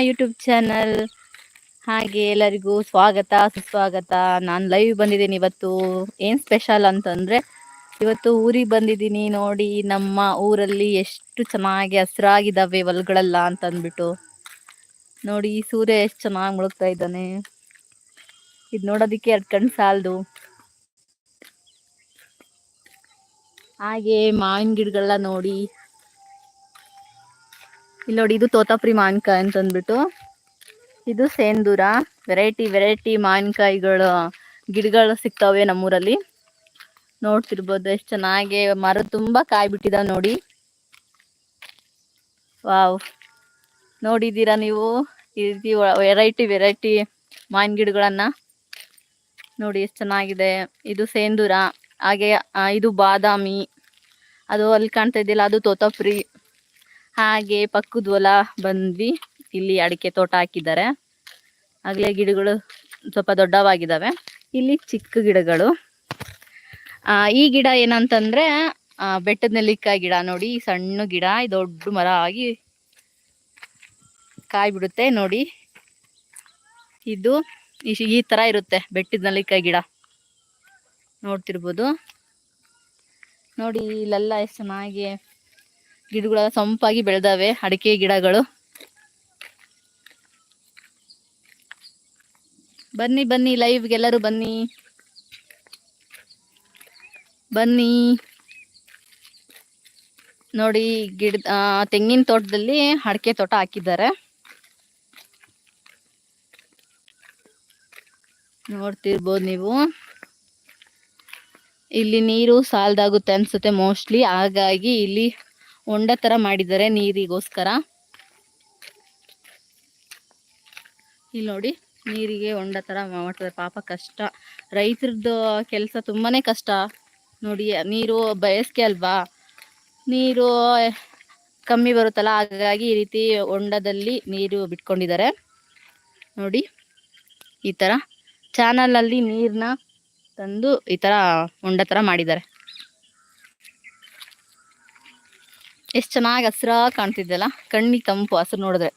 YouTube channel ಹಾಗೆ ಎಲ್ಲರಿಗೂ ಸ್ವಾಗತ, ಸುಸ್ವಾಗತ. ನಾನು ಲೈವ್ ಬಂದಿದ್ದೀನಿ ಇವತ್ತು. ಏನ್ ಸ್ಪೆಷಲ್ ಅಂತಂದ್ರೆ, ಇವತ್ತು ಊರಿಗೆ ಬಂದಿದ್ದೀನಿ ನೋಡಿ ನಮ್ಮ ಊರಲ್ಲಿ ಎಷ್ಟು ಚೆನ್ನಾಗಿ ಹಸಿರಾಗಿದ್ದಾವೆ ಹೊಲ್ಗಳೆಲ್ಲ ಅಂತ ಅಂದ್ಬಿಟ್ಟು ನೋಡಿ ಸೂರ್ಯ ಎಷ್ಟು ಚೆನ್ನಾಗಿ ಮುಳುಗ್ತಾ ಇದ್ದಾನೆ. ಇದು ನೋಡೋದಿಕ್ಕೆ ಎರಡು ಕಣ್ ಸಾಲದು. ಹಾಗೆ ಮಾವಿನ ಗಿಡಗಳನ್ನ ನೋಡಿ. ಇಲ್ಲಿ ನೋಡಿ, ಇದು ತೋತಾಪುರಿ ಮಾವಿನಕಾಯಿ ಅಂತ ಅಂದ್ಬಿಟ್ಟು. ಇದು ಸೇಂದೂರ. ವೆರೈಟಿ ವೆರೈಟಿ ಮಾವಿನಕಾಯಿಗಳು ಗಿಡಗಳು ಸಿಗ್ತವೆ ನಮ್ಮೂರಲ್ಲಿ. ನೋಡ್ತಿರ್ಬೋದು, ಎಷ್ಟು ಚೆನ್ನಾಗಿ ಮರ ತುಂಬಾ ಕಾಯಿ ಬಿಟ್ಟಿದ ನೋಡಿ. ವಾವ್. ನೋಡಿದ್ದೀರಾ ನೀವು? ಈ ವೆರೈಟಿ ವೆರೈಟಿ ಮಾವಿನ ಗಿಡಗಳನ್ನ. ನೋಡಿ, ಎಷ್ಟು ಚೆನ್ನಾಗಿದೆ. ಇದು ಸೇಂದೂರ. ಹಾಗೆ ಇದು ಬಾದಾಮಿ. ಅದು ಅಲ್ಲಿ ಕಾಣ್ತಾ ಇದೆಯಲ್ಲ, ಅದು ತೋತಾಪುರಿ. ಹಾಗೆ ಪಕ್ಕದ ಹೊಲ ಬಂದ್ವಿ. ಇಲ್ಲಿ ಅಡಿಕೆ ತೋಟ ಹಾಕಿದ್ದಾರೆ. ಆಗ್ಲೇ ಗಿಡಗಳು ಸ್ವಲ್ಪ ದೊಡ್ಡವಾಗಿದ್ದಾವೆ ಇಲ್ಲಿ ಚಿಕ್ಕ ಗಿಡಗಳು. ಆ, ಈ ಗಿಡ ಏನಂತಂದ್ರೆ ಬೆಟ್ಟದ ನೆಲ್ಲಿಕಾಯಿ ಗಿಡ ನೋಡಿ ಸಣ್ಣ ಗಿಡ ದೊಡ್ಡ ಮರ ಆಗಿ ಕಾಯಿ ಬಿಡುತ್ತೆ ನೋಡಿ. ಇದು ಈ ತರ ಇರುತ್ತೆ ಬೆಟ್ಟದ ನೆಲ್ಲಿಕಾಯಿ ಗಿಡ. ನೋಡ್ತಿರ್ಬೋದು. ನೋಡಿ ಇಲ್ಲೆಲ್ಲ ಎಷ್ಟು ಚೆನ್ನಾಗಿ ಗಿಡಗಳೆಲ್ಲ ಸೊಂಪಾಗಿ ಬೆಳೆದಾವೆ, ಅಡಿಕೆ ಗಿಡಗಳು. ಬನ್ನಿ ಬನ್ನಿ ಲೈವ್ಗೆಲ್ಲರೂ ಬನ್ನಿ. ಬನ್ನಿ. ನೋಡಿ, ಗಿಡ ತೆಂಗಿನ ತೋಟದಲ್ಲಿ ಅಡಿಕೆ ತೋಟ ಹಾಕಿದ್ದಾರೆ. ನೋಡ್ತಿರ್ಬೋದು ನೀವು. ಇಲ್ಲಿ ನೀರು ಸಾಲದಾಗುತ್ತೆ ಅನ್ಸುತ್ತೆ ಮೋಸ್ಟ್ಲಿ, ಹಾಗಾಗಿ ಇಲ್ಲಿ ಹೊಂಡ ತರ ಮಾಡಿದ್ದಾರೆ ನೀರಿಗೋಸ್ಕರ. ಇಲ್ಲಿ ನೋಡಿ, ನೀರಿಗೆ ಹೊಂಡ ತರ ಮಾಡ್ತಾರೆ ಪಾಪ ಕಷ್ಟ. ರೈತರದ್ದು ಕೆಲಸ ತುಂಬಾನೇ ಕಷ್ಟ. ನೋಡಿ, ನೀರು ಬಯಸ್ಕೆ ಅಲ್ವಾ? ನೀರು ಕಮ್ಮಿ ಬರುತ್ತಲ್ಲ, ಹಾಗಾಗಿ ಈ ರೀತಿ ಹೊಂಡದಲ್ಲಿ ನೀರು ಬಿಟ್ಕೊಂಡಿದ್ದಾರೆ. ನೋಡಿ, ಈ ತರ. ಚಾನಲ್ ಅಲ್ಲಿ ನೀರ್ನ ತಂದು ಈ ತರ ಹೊಂಡ ತರ ಮಾಡಿದ್ದಾರೆ. ಎಷ್ಟು ಚೆನ್ನಾಗಿ ಹಸಿರಾಗಿ ಕಾಣ್ತಿದ್ದಲ್ಲ? ಕಣ್ಣಿಗೆ ತಂಪು ಹಸಿರು ನೋಡಿದ್ರೆ.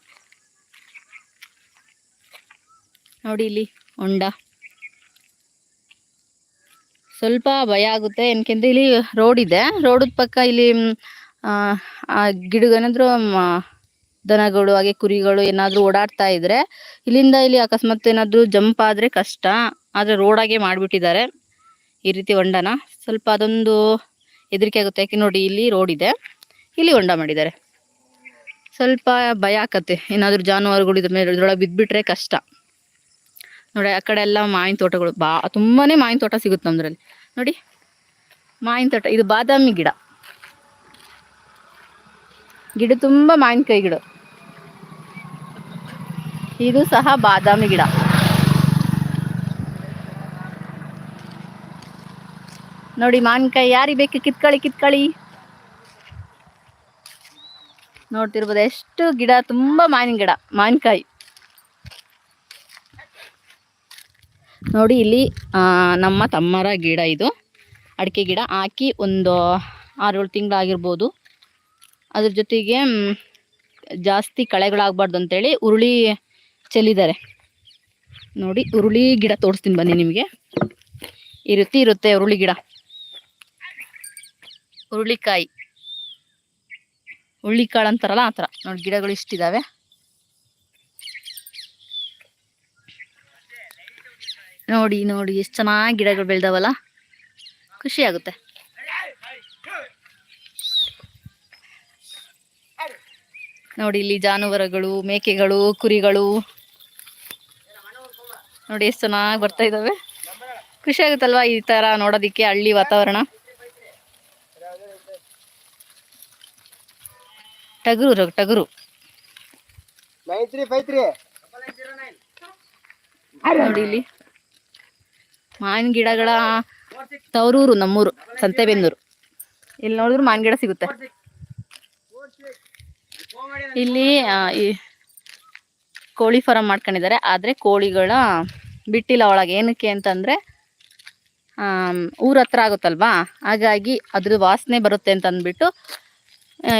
ನೋಡಿ ಇಲ್ಲಿ ಹೊಂಡ. ಸ್ವಲ್ಪ ಭಯ ಆಗುತ್ತೆ. ಏನಕ್ಕೆಂದ್ರೆ ಇಲ್ಲಿ ರೋಡ್ ಇದೆ. ರೋಡ್ ಪಕ್ಕ ಇಲ್ಲಿ ಆ, ಆ ಗಿಡ ಏನಾದ್ರು ದನಗಳು ಹಾಗೆ ಕುರಿಗಳು ಏನಾದ್ರು ಓಡಾಡ್ತಾ ಇದ್ರೆ ಇಲ್ಲಿಂದ ಇಲ್ಲಿ ಅಕಸ್ಮಾತ್ ಏನಾದ್ರು ಜಂಪ್ ಆದ್ರೆ ಕಷ್ಟ. ಆದ್ರೆ ರೋಡಾಗೆ ಮಾಡ್ಬಿಟ್ಟಿದ್ದಾರೆ. ಈ ರೀತಿ ಹೊಂಡನ. ಸ್ವಲ್ಪ ಅದೊಂದು ಹೆದರಿಕೆ ಆಗುತ್ತೆ. ಯಾಕೆ ನೋಡಿ ಇಲ್ಲಿ ರೋಡ್ ಇದೆ. ಇಲ್ಲಿ ಹೊಂಡ ಮಾಡಿದ್ದಾರೆ. ಸ್ವಲ್ಪ ಭಯ ಆಕತ್ತೆ. ಏನಾದ್ರು ಜಾನುವಾರುಗಳು ಇದ್ರ ಮೇಲೆ ಇದ್ರೊಳಗೆ ಬಿದ್ಬಿಟ್ರೆ ಕಷ್ಟ. ನೋಡಿ, ಆ ಕಡೆ ಎಲ್ಲ ಮಾವಿನ ತೋಟಗಳು ಬಾ, ತುಂಬಾನೇ ಮಾವಿನ ತೋಟ ಸಿಗುತ್ತೆ ನಮ್ದ್ರಲ್ಲಿ. ನೋಡಿ, ಮಾವಿನ ತೋಟ, ಇದು ಬಾದಾಮಿ ಗಿಡ. ಗಿಡ ತುಂಬಾ ಕೈ ಗಿಡ. ಇದು ಸಹ ಬಾದಾಮಿ ಗಿಡ. ನೋಡಿ ಮಾವಿನಕಾಯಿ ಯಾರಿಗೆ ಬೇಕು ಕಿತ್ಕೊಳ್ಳಿ ಕಿತ್ಕೊಳ್ಳಿ ನೋಡ್ತಿರ್ಬೋದು. ಎಷ್ಟು ಗಿಡ, ತುಂಬಾ ಮಾವಿನ ಗಿಡ, ಮಾವಿನಕಾಯಿ. ನೋಡಿ ಇಲ್ಲಿ ನಮ್ಮ ತಮ್ಮರ ಗಿಡ ಇದು. ಅಡಿಕೆ ಗಿಡ ಹಾಕಿ ಒಂದು ಆರೇಳು ತಿಂಗಳಾಗಿರ್ಬೋದು. ಅದ್ರ ಜೊತೆಗೆ ಜಾಸ್ತಿ ಕಳೆಗಳಾಗಬಾರ್ದು ಅಂತೇಳಿ ಉರುಳಿ ಚೆಲ್ಲಿದ್ದಾರೆ. ನೋಡಿ, ಉರುಳಿ ಗಿಡ ತೋರಿಸ್ತೀನಿ ಬನ್ನಿ ನಿಮಗೆ. ಈ ರೀತಿ ಇರುತ್ತೆ ಉರುಳಿ ಗಿಡ. ಹುರುಳಿಕಾಯಿ ಹುಳ್ಳಿಕಾಳು ಅಂತಾರಲ್ಲ ಆ ಥರ. ನೋಡಿ ಗಿಡಗಳು ಇಷ್ಟಿದಾವೆ. ನೋಡಿ ನೋಡಿ ಎಷ್ಟು ಚೆನ್ನಾಗಿ ಗಿಡಗಳು ಬೆಳೆದವಲ್ಲ. ಖುಷಿ ಆಗುತ್ತೆ ನೋಡಿ ಇಲ್ಲಿ ಜಾನುವಾರುಗಳು, ಮೇಕೆಗಳು, ಕುರಿಗಳು. ನೋಡಿ ಎಷ್ಟು ಚೆನ್ನಾಗಿ ಬರ್ತಾ ಇದಾವೆ. ಖುಷಿ ಆಗುತ್ತಲ್ವಾ ಈ ತರ ನೋಡೋದಿಕ್ಕೆ ಹಳ್ಳಿ ವಾತಾವರಣ? ಟಗರು ಟಗರು. ನೋಡಿ ಇಲ್ಲಿ. ಮಾವಿನ ಗಿಡಗಳ ತವರೂರು ನಮ್ಮೂರು ಸಂತೆಬೆನ್ನೂರು. ಇಲ್ಲಿ ನೋಡಿದ್ರು ಮಾವಿನ ಗಿಡ ಸಿಗುತ್ತೆ. ಇಲ್ಲಿ ಕೋಳಿ ಫಾರಂ ಮಾಡ್ಕೊಂಡಿದ್ದಾರೆ. ಆದ್ರೆ ಕೋಳಿಗಳ ಬಿಟ್ಟಿಲ್ಲ ಒಳಗೆ. ಏನಕ್ಕೆ ಅಂತಂದ್ರೆ ಊರ ಊರ್ ಹತ್ರ ಆಗುತ್ತಲ್ವಾ? ಹಾಗಾಗಿ ಅದ್ರ ವಾಸನೆ ಬರುತ್ತೆ ಅಂತ ಅಂದ್ಬಿಟ್ಟು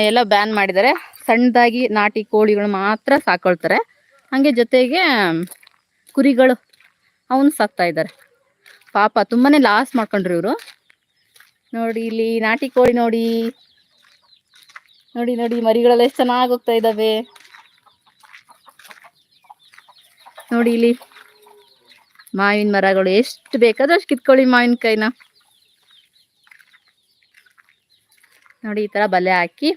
ಎಲ್ಲ ಬ್ಯಾನ್ ಮಾಡಿದ್ದಾರೆ ಸಣ್ಣದಾಗಿ ನಾಟಿ ಕೋಳಿಗಳು ಮಾತ್ರ ಸಾಕೊಳ್ತಾರೆ. ಹಾಗೆ ಜೊತೆಗೆ ಕುರಿಗಳು ಅವನು ಸಾಕ್ತಾ ಇದ್ದಾರೆ. ಪಾಪ ತುಂಬಾನೇ ಲಾಸ್ ಮಾಡ್ಕೊಂಡ್ರು ಇವರು. ನೋಡಿ ಇಲ್ಲಿ ನಾಟಿ ಕೋಳಿ ನೋಡಿ. ನೋಡಿ ನೋಡಿ, ಮರಿಗಳೆಲ್ಲ ಎಷ್ಟು ಚೆನ್ನಾಗಿ ಹೋಗ್ತಾ ಇದ್ದಾವೆ ನೋಡಿ ಇಲ್ಲಿ ಮಾವಿನ ಮರಗಳು ಎಷ್ಟು ಬೇಕಾದ್ರೂ ಅಷ್ಟು ಕಿತ್ಕೊಳ್ಳಿ ಮಾವಿನಕಾಯಿನ. ನೋಡಿ ಈ ತರ ಬಲೆ ಹಾಕಿ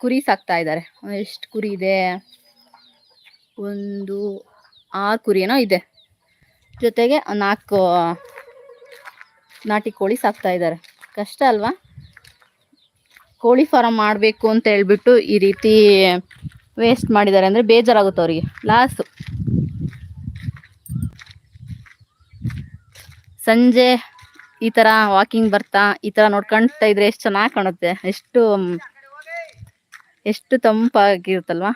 ಕುರಿ ಸಾಕ್ತಾ ಇದ್ದಾರೆ. ಎಷ್ಟು ಕುರಿ ಇದೆ. ಒಂದು ಆರು ಕುರಿ ಇದೆ. ಜೊತೆಗೆ ನಾಲ್ಕು, ನಾಟಿ ಕೋಳಿ ಸಾಕ್ತಾ ಇದ್ದಾರೆ. ಕಷ್ಟ ಅಲ್ವಾ? ಕೋಳಿ ಫಾರಂ ಮಾಡಬೇಕು ಅಂತ ಹೇಳ್ಬಿಟ್ಟು ಈ ರೀತಿ ವೇಸ್ಟ್ ಮಾಡಿದ್ದಾರೆ ಅಂದರೆ ಬೇಜಾರಾಗುತ್ತೆ ಅವರಿಗೆ. ಲಾಸು ಸಂಜೆ ಈ ತರ ವಾಕಿಂಗ್ ಬರ್ತಾ, ಈ ತರ ನೋಡ್ಕೊಂತ ಇದ್ರೆ ಎಷ್ಟು ಚೆನ್ನಾಗಿ ಕಾಣುತ್ತೆ. ಎಷ್ಟು ಎಷ್ಟು ತಂಪಾಗಿರುತ್ತಲ್ವಾ?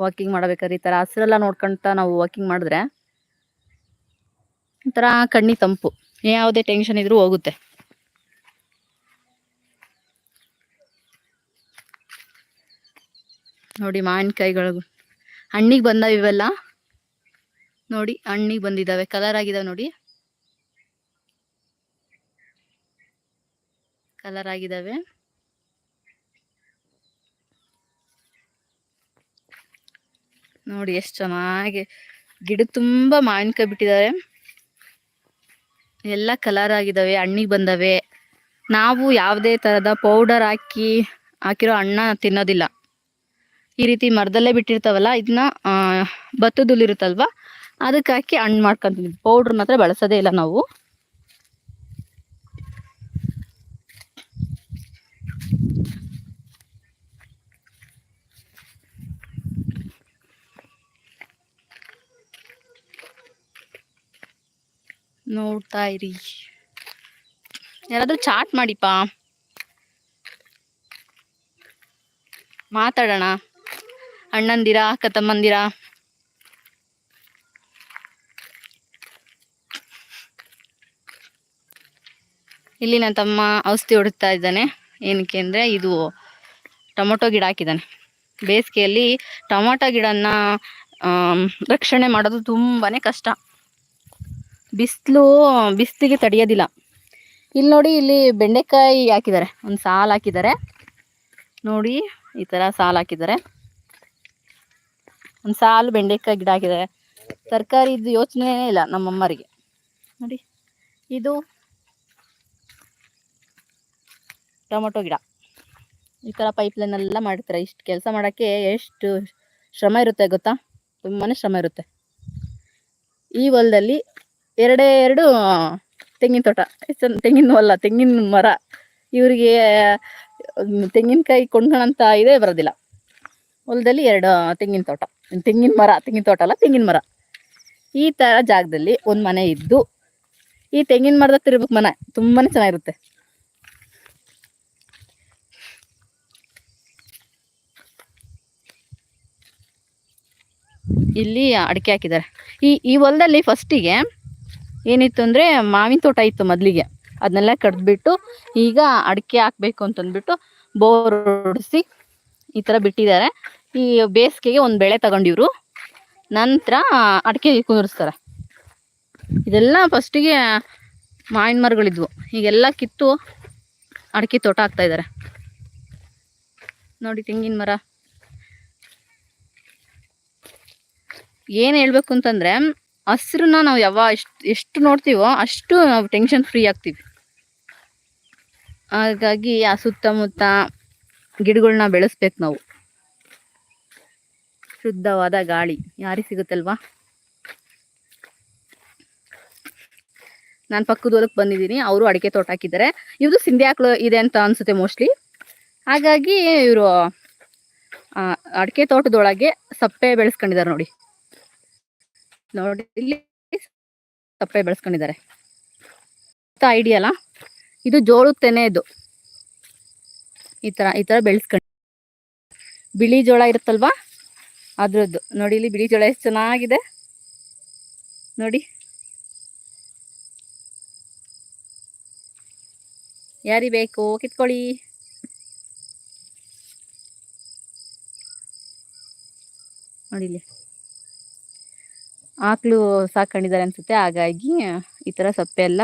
ವಾಕಿಂಗ್ ಮಾಡಬೇಕಾದ್ರೆ ಈ ತರ ಹಸಿರೆಲ್ಲ ನೋಡ್ಕೊಂತ ನಾವು ವಾಕಿಂಗ್ ಮಾಡಿದ್ರೆ ಒಂಥರ ಕಣ್ಣಿ ತಂಪು. ಯಾವುದೇ ಟೆನ್ಷನ್ ಇದ್ರೂ ಹೋಗುತ್ತೆ. ನೋಡಿ ಮಾವಿನಕಾಯಿಗಳು. ಹಣ್ಣಿಗೆ ಬಂದಾವ ಇವೆಲ್ಲ. ನೋಡಿ ಹಣ್ಣಿಗೆ ಬಂದಿದ್ದಾವೆ ಕಲರ್ ಆಗಿದಾವೆ ನೋಡಿ. ಕಲರ್ ಆಗಿದಾವೆ. ನೋಡಿ ಎಷ್ಟು ಚೆನ್ನಾಗಿ ಗಿಡ ತುಂಬಾ ಮಾವಿನಕಾಯಿ ಬಿಟ್ಟಿದ್ದಾರೆ ಎಲ್ಲ ಕಲರ್ ಆಗಿದಾವೆ, ಹಣ್ಣಿಗೆ ಬಂದವೆ. ನಾವು ಯಾವುದೇ ತರದ ಪೌಡರ್ ಹಾಕಿ, ಹಾಕಿರೋ ಹಣ್ಣ ತಿನ್ನೋದಿಲ್ಲ. ಈ ರೀತಿ ಮರದಲ್ಲೇ ಬಿಟ್ಟಿರ್ತಾವಲ್ಲ ಇದನ್ನ ಭತ್ತದ ಅದಕ್ಕಾಕಿ ಅದಕ್ಕೆ ಹಾಕಿ ಹಣ್ಣು ಮಾಡ್ಕೊಂತೀವಿ ಪೌಡ್ರ್ ಮಾತ್ರ ಬಳಸೋದೇ ಇಲ್ಲ ನಾವು. ನೋಡ್ತಾ ಇರಿ. ಯಾರಾದ್ರೂ ಚಾಟ್ ಮಾಡಿಪ್ಪ. ಮಾತಾಡೋಣ. ಅಣ್ಣಂದಿರ ಅಕ್ಕ ತಮ್ಮಂದಿರ ಇಲ್ಲಿ ನನ್ನ ತಮ್ಮ ಔಷಧಿ ಹೊಡಿತಾ ಇದ್ದಾನೆ. ಏನಕ್ಕೆ ಅಂದರೆ ಇದು ಟೊಮೊಟೊ ಗಿಡ ಹಾಕಿದ್ದಾನೆ. ಬೇಸಿಗೆಯಲ್ಲಿ ಟೊಮೊಟೊ ಗಿಡನ ರಕ್ಷಣೆ ಮಾಡೋದು ತುಂಬಾನೇ ಕಷ್ಟ. ಬಿಸಿಲು, ಬಿಸಿಲಿಗೆ ತಡೆಯೋದಿಲ್ಲ. ಇಲ್ಲಿ ನೋಡಿ ಇಲ್ಲಿ ಬೆಂಡೆಕಾಯಿ ಹಾಕಿದ್ದಾರೆ. ಒಂದು ಸಾಲು ಹಾಕಿದ್ದಾರೆ. ನೋಡಿ, ಈ ಥರ ಸಾಲು ಹಾಕಿದ್ದಾರೆ. ಒಂದು ಸಾಲು ಬೆಂಡೆಕಾಯಿ ಗಿಡ ಹಾಕಿದ್ದಾರೆ. ತರಕಾರಿದು ಯೋಚನೆ ಇಲ್ಲ ನಮ್ಮಮ್ಮರಿಗೆ. ನೋಡಿ, ಇದು ಟೊಮೊಟೊ ಗಿಡ. ಈ ಥರ ಪೈಪ್ಲೈನ್ ಎಲ್ಲ ಮಾಡ್ತಾರೆ. ಇಷ್ಟು ಕೆಲಸ ಮಾಡೋಕ್ಕೆ ಎಷ್ಟು ಶ್ರಮ ಇರುತ್ತೆ ಗೊತ್ತಾ? ತುಂಬಾ ಶ್ರಮ ಇರುತ್ತೆ. ಈ ಹೊಲದಲ್ಲಿ ಎರಡೇ ಎರಡು ತೆಂಗಿನ ತೋಟ. ತೆಂಗಿನ ಹೊಲ ತೆಂಗಿನ ಮರ. ಇವರಿಗೆ ತೆಂಗಿನಕಾಯಿ ಕೊಂಡ್ಕೊಳ್ಳೋಂಥ ಇದೇ ಬರೋದಿಲ್ಲ. ಹೊಲದಲ್ಲಿ ಎರಡು ತೆಂಗಿನ ತೋಟ. ತೆಂಗಿನ ಮರ, ತೆಂಗಿನ ತೋಟ ಅಲ್ಲ, ತೆಂಗಿನ ಮರ. ಈ ಥರ ಜಾಗದಲ್ಲಿ ಒಂದು ಮನೆ ಇದ್ದು, ಈ ತೆಂಗಿನ ಮರದ ತಿರ್ಬೇಕು ಮನೆ ತುಂಬಾ ಚೆನ್ನಾಗಿರುತ್ತೆ. ಇಲ್ಲಿ ಅಡಿಕೆ ಹಾಕಿದ್ದಾರೆ. ಈ ಈ ಹೊಲದಲ್ಲಿ ಫಸ್ಟಿಗೆ ಏನಿತ್ತು ಅಂದರೆ ಮಾವಿನ ತೋಟ ಇತ್ತು ಮೊದಲಿಗೆ. ಅದನ್ನೆಲ್ಲ ಕಡ್ದ್ಬಿಟ್ಟು ಈಗ ಅಡಿಕೆ ಹಾಕ್ಬೇಕು ಅಂತಂದ್ಬಿಟ್ಟು ಬೋರ್ ಹೊಡಿಸಿ ಈ ಥರ ಬಿಟ್ಟಿದ್ದಾರೆ. ಈ ಬೇಸಿಗೆಗೆ ಒಂದು ಬೆಳೆ ತಗೊಂಡಿವ್ರು. ನಂತರ ಅಡಿಕೆ ಕುದುರಿಸ್ತಾರೆ. ಇದೆಲ್ಲ ಫಸ್ಟಿಗೆ ಮಾವಿನ ಮರಗಳಿದ್ವು. ಈಗೆಲ್ಲ ಕಿತ್ತು ಅಡಿಕೆ ತೋಟ ಹಾಕ್ತಾ ಇದ್ದಾರೆ ನೋಡಿ ತೆಂಗಿನ ಮರ. ಏನು ಹೇಳ್ಬೇಕು ಅಂತಂದ್ರೆ ಹಸ್ರನ್ನ ನಾವು ಯಾವ ಎಷ್ಟು ಎಷ್ಟು ನೋಡ್ತೀವೋ ಅಷ್ಟು ನಾವು ಟೆನ್ಷನ್ ಫ್ರೀ ಆಗ್ತೀವಿ. ಹಾಗಾಗಿ ಆ ಸುತ್ತಮುತ್ತ ಗಿಡಗಳನ್ನ ಬೆಳೆಸ್ಬೇಕು ನಾವು. ಶುದ್ಧವಾದ ಗಾಳಿ. ಯಾರಿಗೆ ಸಿಗುತ್ತಲ್ವಾ? ನಾನು ಪಕ್ಕದ ಹೊಲಕ್ಕೆ ಬಂದಿದ್ದೀನಿ. ಅವರು ಅಡಿಕೆ ತೋಟ ಹಾಕಿದ್ದಾರೆ. ಇವರು ಸಿಂಧಿ ಹಾಕಲು ಇದೆ ಅಂತ ಅನ್ಸುತ್ತೆ ಮೋಸ್ಟ್ಲಿ ಹಾಗಾಗಿ ಇವರು ಅಡಿಕೆ ತೋಟದೊಳಗೆ ಸಪ್ಪೆ ಬೆಳೆಸ್ಕೊಂಡಿದ್ದಾರೆ ನೋಡಿ. ನೋಡಿ, ಇಲ್ಲಿ ಸಪ್ಪೆ ಬೆಳೆಸ್ಕೊಂಡಿದ್ದಾರೆ. ಐಡಿಯಲ್ಲ ಇದು ಜೋಳದ ತೆನೆ ಇದು. ಈ ತರ ಈ ತರ ಬೆಳೆಸ್ಕೊಂಡು ಬಿಳಿ ಜೋಳ ಇರುತ್ತಲ್ವಾ? ಅದ್ರದ್ದು. ನೋಡಿ, ಇಲ್ಲಿ ಬಿಳಿ ಜೋಳ ಎಷ್ಟು ಚೆನ್ನಾಗಿದೆ. ನೋಡಿ. ಯಾರಿ ಬೇಕು? ಕಿತ್ಕೊಳ್ಳಿ. ನೋಡಿ ಆಕಳು ಸಾಕೊಂಡಿದ್ದಾರೆ ಅನ್ಸುತ್ತೆ. ಹಾಗಾಗಿ ಈ ಥರ ಸೊಪ್ಪೆಲ್ಲ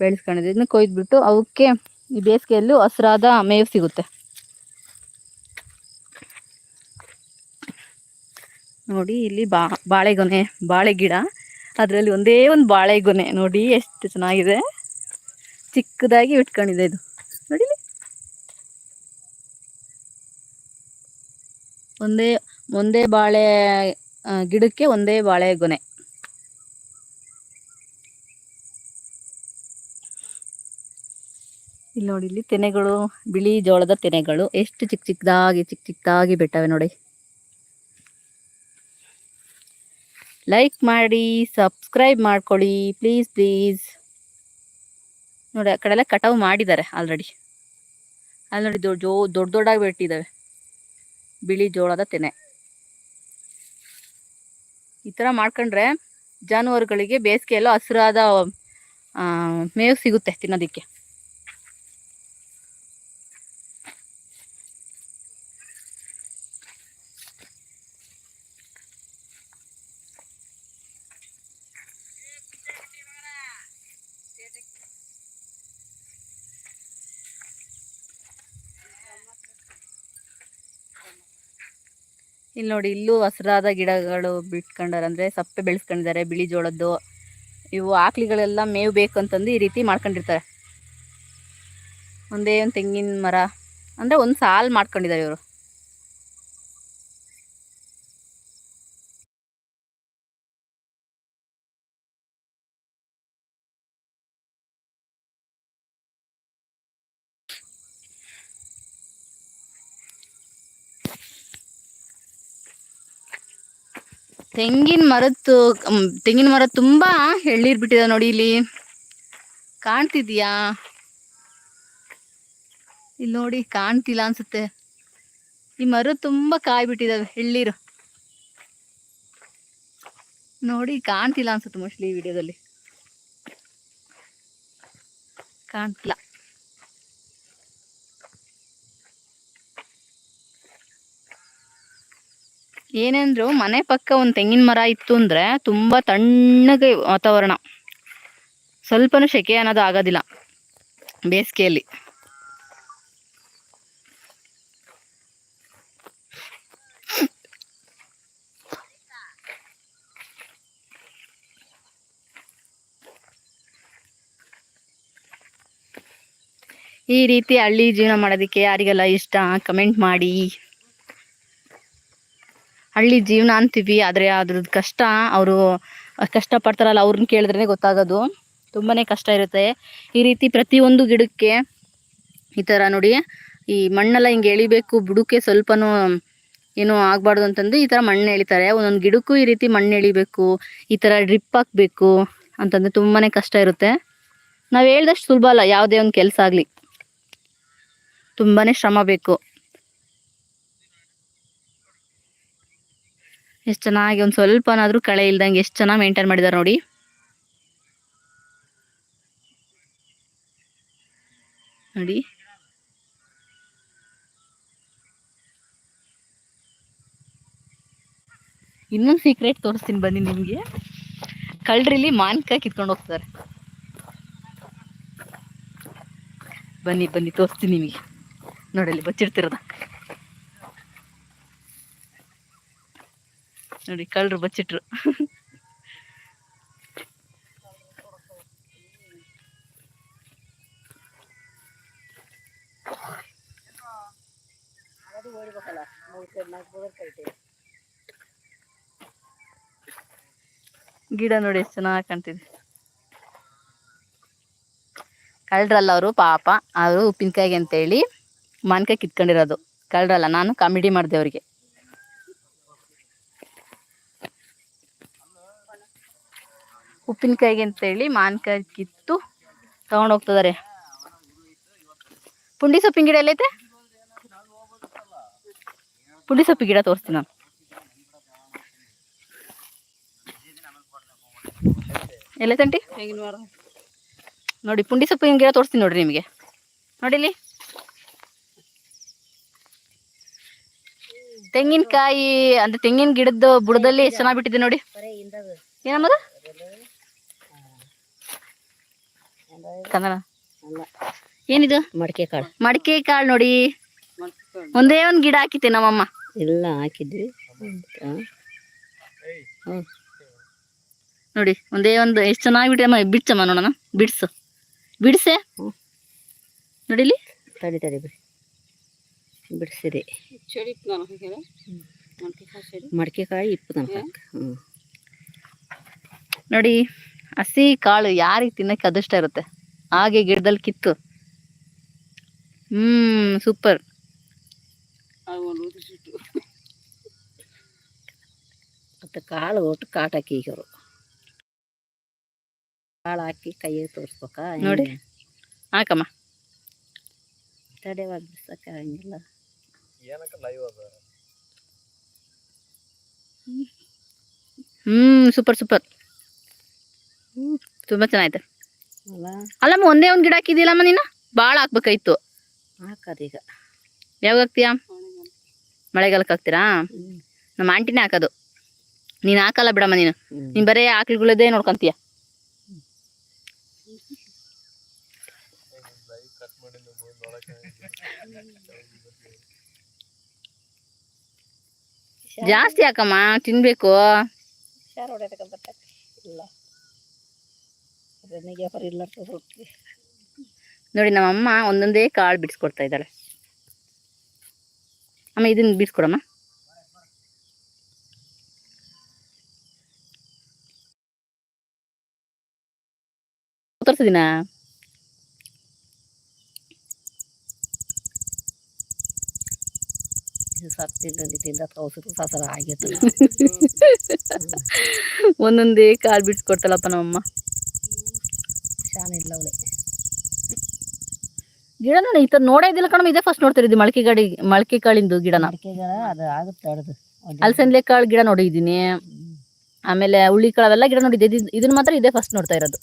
ಬೆಳೆಸ್ಕೊಂಡಿದ್ದೆ ಇದನ್ನ ಕೊಯ್ದ್ಬಿಟ್ಟು ಅವಕ್ಕೆ ಈ ಬೇಸಿಗೆಯಲ್ಲೂ ಹಸಿರಾದ ಮೇವು ಸಿಗುತ್ತೆ. ನೋಡಿ, ಇಲ್ಲಿ ಬಾ, ಬಾಳೆಗೊನೆ, ಬಾಳೆ ಗಿಡ. ಅದರಲ್ಲಿ ಒಂದೇ ಒಂದು ಬಾಳೆಗೊನೆ. ನೋಡಿ, ಎಷ್ಟು ಚೆನ್ನಾಗಿದೆ. ಚಿಕ್ಕದಾಗಿ ಇಟ್ಕೊಂಡಿದೆ ಇದು. ನೋಡಿ ಒಂದೇ ಒಂದೇ ಬಾಳೆ ಗಿಡಕ್ಕೆ ಒಂದೇ ಬಾಳೆ ಗೊನೆ. ಇಲ್ಲಿ ನೋಡಿ, ಇಲ್ಲಿ ತೆನೆಗಳು, ಬಿಳಿ ಜೋಳದ ತೆನೆಗಳು ಎಷ್ಟು ಚಿಕ್ಕ ಚಿಕ್ಕದಾಗಿ ಚಿಕ್ಕ ಚಿಕ್ಕದಾಗಿ ಬಿಟ್ಟವೆ ನೋಡಿ. ಲೈಕ್ ಮಾಡಿ ಸಬ್ಸ್ಕ್ರೈಬ್ ಮಾಡ್ಕೊಳ್ಳಿ ಪ್ಲೀಸ್ ಪ್ಲೀಸ್ ನೋಡಿ, ಆ ಕಡೆಲ್ಲ ಕಟಾವು ಮಾಡಿದ್ದಾರೆ ಆಲ್ರೆಡಿ ಅಲ್ಲಿ ನೋಡಿ, ದೊಡ್ಡ ದೊಡ್ಡ ದೊಡ್ಡದಾಗಿ ಬಿಟ್ಟಿದ್ದಾವೆ. ಬಿಳಿ ಜೋಳದ ತೆನೆ. ಈ ಥರ ಮಾಡ್ಕೊಂಡ್ರೆ ಜಾನುವಾರುಗಳಿಗೆ ಬೇಸಿಗೆಯಲ್ಲೂ ಹಸಿರಾದ ಮೇವು ಸಿಗುತ್ತೆ ತಿನ್ನೋದಕ್ಕೆ. ಇಲ್ಲಿ ನೋಡಿ, ಇಲ್ಲೂ ಹಸಿರಾದ ಗಿಡಗಳು ಬಿಟ್ಕೊಂಡಾರೆ ಅಂದ್ರೆ ಸಪ್ಪೆ ಬೆಳೆಸ್ಕೊಂಡಿದ್ದಾರೆ, ಬಿಳಿ ಜೋಳದ್ದು. ಇವು ಆಕ್ಲಿಗಳೆಲ್ಲ ಮೇವು ಬೇಕು ಅಂತಂದು ಈ ರೀತಿ ಮಾಡ್ಕೊಂಡಿರ್ತಾರೆ. ಒಂದೇ ಒಂದು ತೆಂಗಿನ ಮರ. ಅಂದ್ರೆ ಒಂದು ಸಾಲು ಮಾಡ್ಕೊಂಡಿದ್ದಾರೆ ಇವರು. ತೆಂಗಿನ ಮರದ್ದು ತೆಂಗಿನ ಮರ ತುಂಬಾ ಎಳ್ನೀರ್ ಬಿಟ್ಟಿದೆ ನೋಡಿ ಇಲ್ಲಿ. ಕಾಣ್ತಿದ್ಯಾ ಇಲ್ಲಿ ನೋಡಿ ಕಾಣ್ತಿಲ್ಲ ಅನ್ಸುತ್ತೆ. ಈ ಮರ ತುಂಬಾ ಕಾಯಿ ಬಿಟ್ಟಿದಾವೆ, ಎಳ್ನೀರು. ನೋಡಿ ಕಾಣ್ತಿಲ್ಲ ಅನ್ಸುತ್ತೆ ಮೋಸ್ಟ್ಲಿ ಈ ವಿಡಿಯೋದಲ್ಲಿ. ಕಾಣ್ತಿಲ್ಲ. ಏನೆಂದ್ರು ಮನೆ ಪಕ್ಕ ಒಂದು ತೆಂಗಿನ ಮರ ಇತ್ತು ಅಂದ್ರೆ ತುಂಬಾ ತಣ್ಣಗೆ ವಾತಾವರಣ. ಸ್ವಲ್ಪನೂ ಸೆಕೆ ಅನ್ನೋದು ಆಗೋದಿಲ್ಲ ಬೇಸಿಗೆಯಲ್ಲಿ. ಈ ರೀತಿ ಹಳ್ಳಿ ಜೀವನ ಮಾಡೋದಕ್ಕೆ ಯಾರಿಗೆಲ್ಲ ಇಷ್ಟ? ಕಮೆಂಟ್ ಮಾಡಿ. ಹಳ್ಳಿ ಜೀವನ ಅಂತೀವಿ, ಆದರೆ ಅದ್ರದ್ದು ಕಷ್ಟ ಅವರು ಕಷ್ಟ ಪಡ್ತಾರಲ್ಲ ಅವ್ರನ್ನ ಕೇಳಿದ್ರೆ ಗೊತ್ತಾಗೋದು. ತುಂಬಾನೇ ಕಷ್ಟ ಇರುತ್ತೆ. ಈ ರೀತಿ ಪ್ರತಿಯೊಂದು ಗಿಡಕ್ಕೆ ಈ ಥರ ನೋಡಿ, ಈ ಮಣ್ಣೆಲ್ಲ ಹಿಂಗೆ ಎಳಿಬೇಕು, ಬುಡಕ್ಕೆ ಸ್ವಲ್ಪನೂ ಏನೂ ಆಗಬಾರ್ದು ಅಂತಂದು ಈ ಥರ ಮಣ್ಣು ಎಳಿತಾರೆ. ಒಂದೊಂದು ಗಿಡಕ್ಕೂ ಈ ರೀತಿ ಮಣ್ಣು ಎಳಿಬೇಕು, ಈ ಥರ ಡ್ರಿಪ್ ಹಾಕಬೇಕು ಅಂತಂದ್ರೆ ತುಂಬಾನೇ ಕಷ್ಟ ಇರುತ್ತೆ. ನಾವು ಹೇಳ್ದಷ್ಟು ಸುಲಭ ಅಲ್ಲ, ಯಾವುದೇ ಒಂದು ಕೆಲಸ ಆಗಲಿ. ತುಂಬಾನೇ ಶ್ರಮ ಬೇಕು. ಎಷ್ಟು ಚೆನ್ನಾಗಿ ಒಂದು ಸ್ವಲ್ಪನಾದರೂ ಕಳೆ ಇಲ್ದಂಗೆ ಎಷ್ಟು ಚೆನ್ನಾಗಿ ಮೇಂಟೈನ್ ಮಾಡಿದ್ದಾರೆ ನೋಡಿ. ನೋಡಿ. ಇನ್ನೊಂದು ಸೀಕ್ರೆಟ್ ತೋರಿಸ್ತೀನಿ ಬನ್ನಿ ನಿಮಗೆ. ಕಳ್ಳರಿಲಿ ಮಾನ್ಕಾಯಿ ಕಿತ್ಕೊಂಡು ಹೋಗ್ತಾರೆ. ಬನ್ನಿ ಬನ್ನಿ, ತೋರಿಸ್ತೀನಿ ನಿಮಗೆ. ನೋಡಲ್ಲಿ ಬಚ್ಚಿಡ್ತಿರೋದ. ನೋಡಿ, ಕಳ್ಳರು ಬಚ್ಚಿಟ್ರು. ಗಿಡ ನೋಡಿ ಎಷ್ಟು ಚೆನ್ನಾಗಿ ಕಾಣ್ತಿದೆ. ಕಳ್ರಲ್ಲ ಅವರು, ಪಾಪ. ಅವರು ಉಪ್ಪಿನಕಾಯಿಗೆ ಅಂತೇಳಿ ಮಾನ್ಕಾಯಿ ಕಿತ್ಕೊಂಡಿರೋದು. ಕಳ್ರಲ್ಲ ನಾನು ಕಾಮಿಡಿ ಮಾಡಿದೆ ಅವರಿಗೆ. ಉಪ್ಪಿನಕಾಯಿಗೆ ಅಂತೇಳಿ ಮಾವಿನಕಾಯಿ ಕಿತ್ತು ತಗೊಂಡು ಹೋಗ್ತಿದ್ದಾರೆ ಪುಂಡಿ ಸೊಪ್ಪಿನ ಗಿಡ ಎಲ್ಲೈತೆ? ಪುಂಡಿ ಸೊಪ್ಪಿನ ಗಿಡ ತೋರಿಸ್ತೀನಿ ನಾನು. ಎಲ್ಲೈತಂಟಿ ನೋಡಿ ಪುಂಡಿ ಸೊಪ್ಪಿನ ಗಿಡ ತೋರಿಸ್ತೀನಿ ನೋಡ್ರಿ ನಿಮಗೆ. ನೋಡಿಲಿ ತೆಂಗಿನಕಾಯಿ ಅಂದ್ರೆ ತೆಂಗಿನ ಗಿಡದ ಬುಡದಲ್ಲಿ ಚೆನ್ನಾಗಿ ಬಿಟ್ಟಿದೆ ನೋಡಿ. ಏನಮ್ಮದು ಕನ್ನಡ. ಏನಿದು? ಮಡಿಕೆ ಕಾಳು. ಮಡಿಕೆ ಕಾಳು ನೋಡಿ. ಒಂದೇ ಒಂದ್ ಗಿಡ ಹಾಕಿತ್ತೆ ನಮ್ಮಮ್ಮ. ಎಲ್ಲ ಹಾಕಿದ್ವಿ. ನೋಡಿ ಒಂದೇ ಒಂದು ಎಷ್ಟು ಚೆನ್ನಾಗಿ ಬಿಟ್ಟಮ್ಮ ಬಿಡ್ಸಮ್ಮ ನೋಡೋಣ. ಬಿಡ್ಸು. ಬಿಡ್ಸೆ. ನೋಡಿಲಿ ತಡಿ ತಡಿ ಬಿಡಿ. ಬಿಡಿಸಿರಿ ಮಡಿಕೆ ಕಾಯಿ ಇಪ್ಪು ತನಕ ನೋಡಿ ಹಸಿ ಕಾಳು ಯಾರಿಗೆ ತಿನ್ನಕ್ಕೆ ಅದೃಷ್ಟ ಇರುತ್ತೆ? ಹಾಗೆ ಗಿಡದಲ್ಲಿ ಕಿತ್ತು. ಹ್ಮ್ ಸೂಪರ್ ಮತ್ತು ಕಾಳು ಒಟ್ಟು ಕಾಟ್ ಹಾಕಿ ಈಗ ಅವರು. ಕಾಳು ಹಾಕಿ ಕೈಯಾಗ ತೋರಿಸ್ಬೇಕಾ? ನೋಡಿ. ಹಾಕಮ್ಮ. ತಡೆವಾಗಿ ಬಿಡ್ಸಕ್ಕೆ ಹಂಗಿಲ್ಲ ಹ್ಮ್ ಸೂಪರ್ ಸೂಪರ್ ತುಂಬಾ ಚೆನ್ನಾಯ್ತು ಅಲ್ಲ ಅಲ್ಲಮ್ಮ ಒಂದೇ ಒಂದ್ ಗಿಡ ಹಾಕಿದಿಲ್ಲಮ್ಮ ನೀನು? ಭಾಳ ಹಾಕ್ಬೇಕಾಯ್ತು. ಈಗ ಯಾವಾಗ ಹಾಕ್ತೀಯಾ? ಮಳೆಗಾಲಕ್ಕೆ ಹಾಕ್ತೀರಾ? ನಮ್ಮ ಆಂಟಿನೇ ಹಾಕೋದು. ನೀನ್ ಹಾಕಲ್ಲ ಬಿಡಮ್ಮ ನೀನು. ನೀನ್ ಬರೇ ಆಕಳುಗಳದೇ ನೋಡ್ಕೊಂತೀಯ. ಜಾಸ್ತಿ ಹಾಕಮ್ಮ ತಿನ್ಬೇಕು. ಹುಷಾರು ಹೊಡೆಯತಕ್ಕ ನಮ್ಮ ಇಲ್ಲ ಅಂತ ನೋಡಿ ನಮ್ಮಮ್ಮ ಒಂದೊಂದೇ ಕಾಳು ಬಿಡಿಸ್ಕೊಡ್ತಾ ಇದ್ದಾಳೆ. ಅಮ್ಮ ಇದನ್ನ ಬಿಡಿಸ್ಕೊಡಮ್ಮ. ತೋರ್ಸಿದಿನ ಆಗಿತ್ತು. ಒಂದೊಂದೇ ಕಾಳು ಬಿಡಿಸ್ಕೊಡ್ತಾಳಪ್ಪ ನಮ್ಮಮ್ಮ. ಶಾನ ಇಲ್ಲ ಅವಳೆ. ಗಿಡ ನೋಡಿ ಈ ಥರ ನೋಡೇ ಇದ್ದಿಲ್ಲ ಕಣಮ್ಮ ಇದೇ ಫಸ್ಟ್ ನೋಡ್ತಿರಿದ್ದು ಮಳಕೆ ಗಾಡಿ ಮಳಕೆ ಕಾಳಿಂದು ಗಿಡನ. ಮಡಿಕೆಗಳ ಅದು ಆಗುತ್ತೆ ಅಡ್ದು ಅಲಸಂದೆ ಕಾಳು ಗಿಡ ನೋಡಿದ್ದೀನಿ. ಆಮೇಲೆ ಹುಳಿ ಕಾಳು ಅವೆಲ್ಲ ಗಿಡ ನೋಡಿದ್ದೆ. ಇದ್- ಇದನ್ನ ಮಾತ್ರ ಇದೇ ಫಸ್ಟ್ ನೋಡ್ತಾ ಇರೋದು.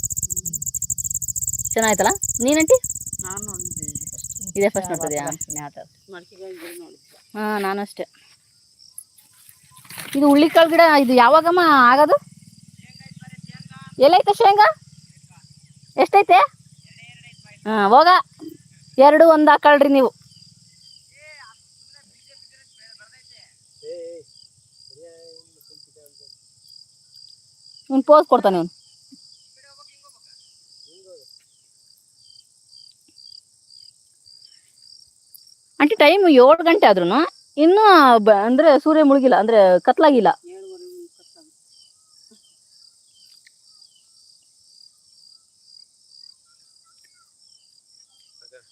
ಚೆನ್ನಾಯ್ತಲ್ಲ? ನೀನಂಟಿ ನಾನು ಇದೇ ಫಸ್ಟ್ ನೋಡ್ತಿದ್ಯಾ? ಹಾ ನಾನು ಅಷ್ಟೇ. ಇದು ಹುಳ್ಳಿಕಾಳು ಗಿಡ ಇದು ಯಾವಾಗಮ್ಮ ಆಗೋದು? ಎಲ್ಲೈತೆ ಶೇಂಗಾ? ಎಷ್ಟೈತೆ? ಹಾ, ಹೋಗ. ಎರಡು ಒಂದು ಹಾಕಳ್ರಿ ನೀವು. ಇವ್ನು ಪೋಸ್ ಕೊಡ್ತಾನೆ ಇವನು ಆಂಟಿ ಟೈಮ್ ಏಳು ಗಂಟೆ ಆದ್ರೂ ಇನ್ನೂ ಅಂದ್ರೆ ಸೂರ್ಯ ಮುಳುಗಿಲ್ಲ, ಅಂದ್ರೆ ಕತ್ಲಾಗಿಲ್ಲ.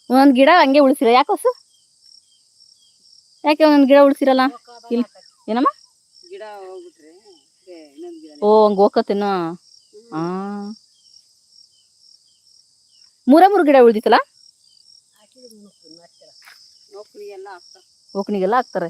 ಒಂದೊಂದು ಗಿಡ ಹಂಗೆ ಉಳಿಸಿರ. ಯಾಕೆ ಹೊಸ? ಯಾಕೆ ಒಂದೊಂದು ಗಿಡ ಉಳಿಸಿರಲ್ಲ? ಇಲ್ಲಿ ಏನಮ್ಮ? ಗಿಡ ಓ ಹಂಗೆ ಹೋಗತ್ತೇನ ಹಾ ಮೂರೇ ಮೂರು ಗಿಡ ಉಳಿದಿತ್ತಲ್ಲ? ಓಕನಿಗೆಲ್ಲ ಹಾಕ್ತಾರೆ.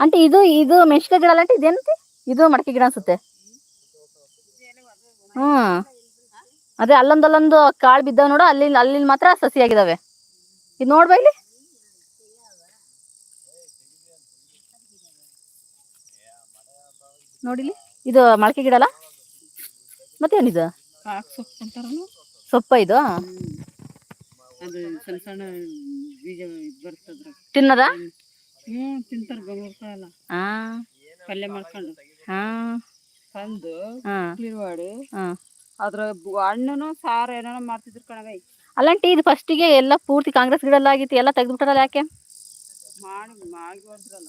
ಆಂಟಿ ಇದು ಇದು ಮೆಣಸಿಕಾಯಿ ಗಿಡ ಅಲ್ಲ ಆಂಟಿ ಇದೇನಂತೆ? ಇದು ಮಡಕೆ ಗಿಡ ಅನ್ಸುತ್ತೆ. ಹ್ಮ್. ಅದೇ ಅಲ್ಲೊಂದಲ್ಲೊಂದು ಅಲ್ಲೊಂದು ಕಾಳು ಬಿದ್ದಾವ ನೋಡು ಅಲ್ಲಿ ಅಲ್ಲಿ ಮಾತ್ರ ಸಸಿ ಆಗಿದಾವೆ ಇದು ನೋಡ್ಬಾ ಇಲ್ಲಿ. ನೋಡಿಲಿ ಇದು ಮಳಕೆ ಗಿಡ ಅಲ್ಲ? ಮತ್ತೇನಿದು? ಸೊಪ್ಪು ಇದು? ತಿನ್ನದ? ಹ್ಞೂ ತಿಂತಾರೆ ಗಂಗೂರ್ಕಾಯಲ್ಲ ಹಾ ಪಲ್ಯ ಮಾಡ್ಕೊಂಡು. ಹಾ. ತಂದು ಹಾ. ಕ್ಲೀನ್ ಹಾ. ಅದ್ರ ಹಣ್ಣುನು ಸಾರು ಏನಾರ ಮಾಡ್ತಿದ್ರು ಕಣಗ ಅಲ್ಲಂಟಿ ಇದು ಫಸ್ಟಿಗೆ ಎಲ್ಲ ಪೂರ್ತಿ ಕಾಂಗ್ರೆಸ್ ಗಿಡ ಎಲ್ಲ ಆಗಿತ್ತು ಎಲ್ಲ ತೆಗೆದ್ಬಿಟ್ಟಾರಲ್ಲ ಯಾಕೆ? ಮಾಡಿ ಮಾಗಿ ಹೊಡೆದ್ರಲ್ಲ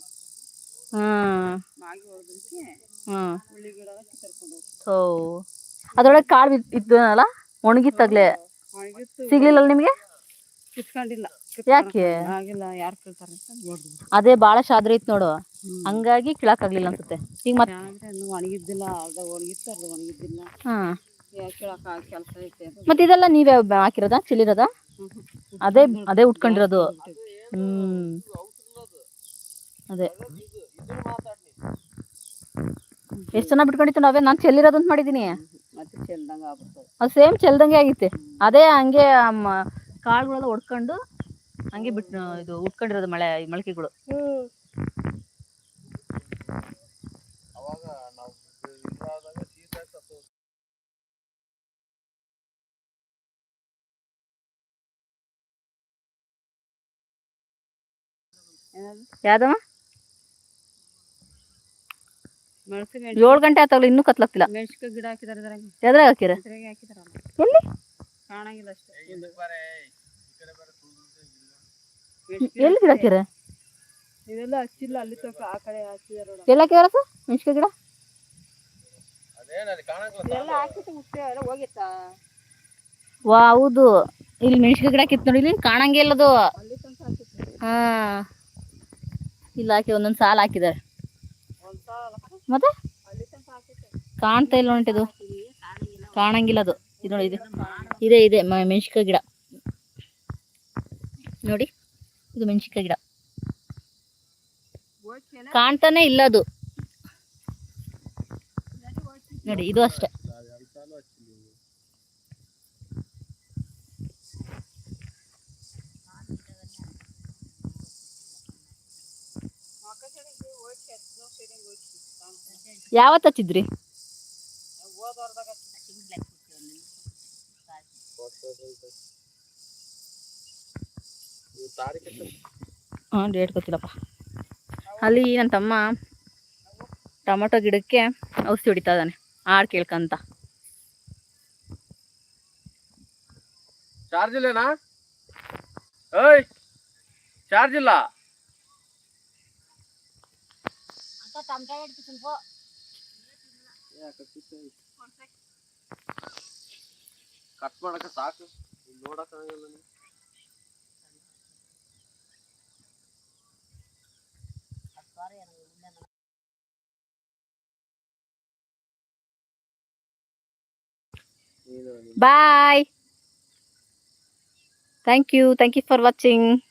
ಹ್ಮ್ ಮಾಗಿ ಹೊಡೆದಕ್ಕೆ ಹ್ಮ್ ಹುಳಿ ಗಿಡ ಕಿತ್ತರ್ಕೊಂಡು ಸೊ ಅದ್ರೊಳಗೆ ಕಾಳು ಇದ್ದನಲ್ಲ ಒಣಗಿತ್ತಾಗ್ಲೇ ಒಣಗಿತ್ತು. ಸಿಗ್ಲಿಲ್ಲ ನಿಮ್ಗೆ? ಕಿತ್ಕೊಂಡಿಲ್ಲ ಯಾಕೆ? ಆಗಿಲ್ಲ ಯಾರು ಕೇಳ್ತಾರೆ ಅಂತ ಅದೇ ಬಾಳ ಶಾದ್ರ ಇತ್ತು ನೋಡು. ಹಂಗಾಗಿ ಕಿಳಕ್ಕಾಗ್ಲಿಲ್ಲ ಅನ್ಸುತ್ತೆ. ಈಗ ಮತ್ತೆ ಯಾಕಂದ್ರೆ ಇನ್ನು ಒಣಗಿದ್ದಿಲ್ಲ ಅರ್ಧ ಒಣಗಿತ್ತು ಅರ್ಧ ಒಣಗಿದ್ದಿಲ್ಲ. ಹಾ. ಕೆಲಸ ಐತೆ ಅಂತ. ಮತ್ತೆ ಇದೆಲ್ಲ ನೀವೇ ಬ- ಹಾಕಿರೋದಾ ಚಿಲ್ಲಿರೋದಾ? ಅದೇ ಅದೇ ಉಟ್ಕೊಂಡಿರೋದು. ಹ್ಮ್. ಅದೇ. ಎಷ್ಟು ಚೆನ್ನಾಗಿ ಬಿಟ್ಕೊಂಡಿತ್ತು ನಾವೇ? ನಾನು ಚೆಲ್ಲಿರೋದಂತ ಮಾಡಿದ್ದೀನಿ. ಮತ್ತೆ ಚೆಲ್ದಂಗ ಆಗ್ಬಿಡ್ತದೆ. ಅದು ಸೇಮ್ ಚೆಲ್ದಂಗೆ ಆಗಿತ್ತೆ ಅದೇ ಹಂಗೆ ಮ- ಕಾಳುಗಳೆಲ್ಲ ಹೊಡ್ಕೊಂಡು ಹಂಗೆ ಬಿಟ್ಟು ಇದು ಉಟ್ಕೊಂಡಿರೋದು ಮಳೆ ಮೊಳಕೆಗಳು. ಮೆಣಸು ಏಳು ಗಂಟೆ ಆತಾಗಲ್ಲ ಇನ್ನೂ ಕತ್ಲಾಗ್ತಿಲ್ಲ. ಮೆಣಸಿನ ಗಿಡ ಹಾಕಿದಾರೆ ಇದ್ರಾಗ. ಎದ್ರಾಗ ಹಾಕಿರ? ಎಲ್ಲಿ? ಕಾಣಂಗಿಲ್ಲ ಅಷ್ಟೇ ಇದಕ್ಕೆ ಬಾರೆ, ಈ ಕಡೆ ಬಾರೆ, ತುಳ್ದು ಇಲ್ಲ. ಮೆಣ್ಸಿನ ಎಲ್ಲಿ ಗಿಡ ಹಾಕಿರ ಇದೆಲ್ಲ ಹಚ್ಚಿಲ್ಲ ಅಲ್ಲಿ ತನಕ ಆ ಕಡೆ ಹಾಕಿದಾರೆ ನೋಡು. ಎಲ್ಲಿ ಹಾಕಿದಾರ ಸರ್? ಮೆಣಸಿನ ಗಿಡ? ಇದೆಲ್ಲ ಹಾಕಿತ್ತು ಮುಟ್ಟೆ ಎಲ್ಲ ಹೋಗಿತ್ತಾ? ವಾ ಹೌದು ಇಲ್ಲಿ ಮೆಣಸಿನ ಗಿಡ ಕಿತ್ ನೋಡಿ ಇಲ್ಲಿ ಕಾಣಂಗೆ ಇಲ್ಲದು ಹಾಕಿತ್ತು ಹಾ. ಇಲ್ಲಿ ಹಾಕಿ ಒಂದೊಂದು ಸಾಲ ಹಾಕಿದ್ದಾರೆ. ಒಂದ್ ಸಾಲ ಮತ್ತೆ? ಹಾಕಿತ್ತು. ಕಾಣ್ತಾ ಇಲ್ಲ ಹೊಂಟಿದು ಕಾಣಂಗಿಲ್ಲ ಅದು. ಇದು ನೋಡಿ ಇದೆ. ಇದೆ ಇದೆ ಮ- ಗಿಡ. ನೋಡಿ. ಇದು ಮೆಣಸಿನ್ಕಾಯಿ ಗಿಡ. ಕಾಣ್ತಾನೆ ಇಲ್ಲ ಅದು. ನೋಡಿ ಇದು ಅಷ್ಟೇ. ಯಾವತ್ತು ಹಚ್ಚಿದ್ರಿ? ಹಾಂ ಡೇಟ್ ಗೊತ್ತಿಲ್ಲಪ್ಪ. ಅಲ್ಲಿ ನನ್ನ ತಮ್ಮ ಟೊಮೊಟೊ ಗಿಡಕ್ಕೆ ಔಷಧಿ ಹೊಡಿತಾ ಇದ್ದಾನೆ. ಆರು ಕೇಳ್ಕಂತ. ಚಾರ್ಜ್ ಇಲ್ಲೇನಾ? ಏಯ್ ಚಾರ್ಜ್ ಇಲ್ಲ. ಕಟ್ ಮಾಡಕ ಸಾಕು. ನೋಡಕ್ಕಾಗಲ್ಲ ನೋಡಕ್ Bye. Thank you. Thank you for watching.